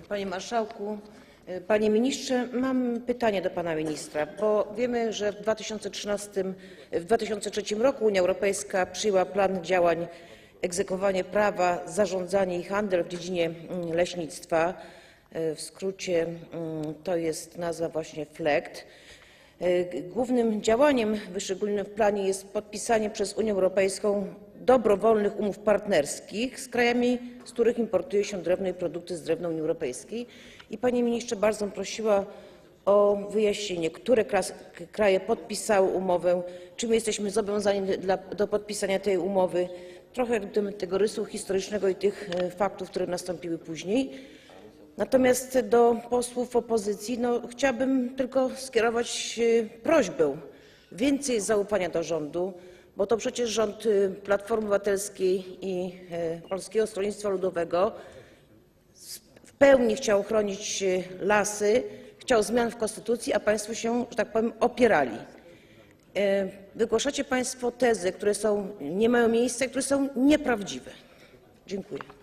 Panie Marszałku! Panie Ministrze! Mam pytanie do Pana Ministra, bo wiemy, że w 2013, w 2003 roku Unia Europejska przyjęła plan działań egzekwowanie prawa, zarządzanie i handel w dziedzinie mm, leśnictwa. W skrócie mm, to jest nazwa właśnie FLEGT. Głównym działaniem wyszczególnionym w planie jest podpisanie przez Unię Europejską dobrowolnych umów partnerskich z krajami, z których importuje się drewno i produkty z drewna Unii Europejskiej. I Panie Ministrze, bardzo prosiła o wyjaśnienie, które kraje podpisały umowę, czy my jesteśmy zobowiązani dla, do podpisania tej umowy, trochę tego rysu historycznego i tych e, faktów, które nastąpiły później. Natomiast do posłów opozycji no, chciałabym tylko skierować e, prośbę więcej zaufania do rządu, bo to przecież rząd e, Platformy Obywatelskiej i e, Polskiego Stronnictwa Ludowego w pełni chciał chronić e, lasy, chciał zmian w konstytucji, a państwo się, że tak powiem, opierali. Wygłaszacie państwo tezy, które nie mają miejsca które są nieprawdziwe. Dziękuję.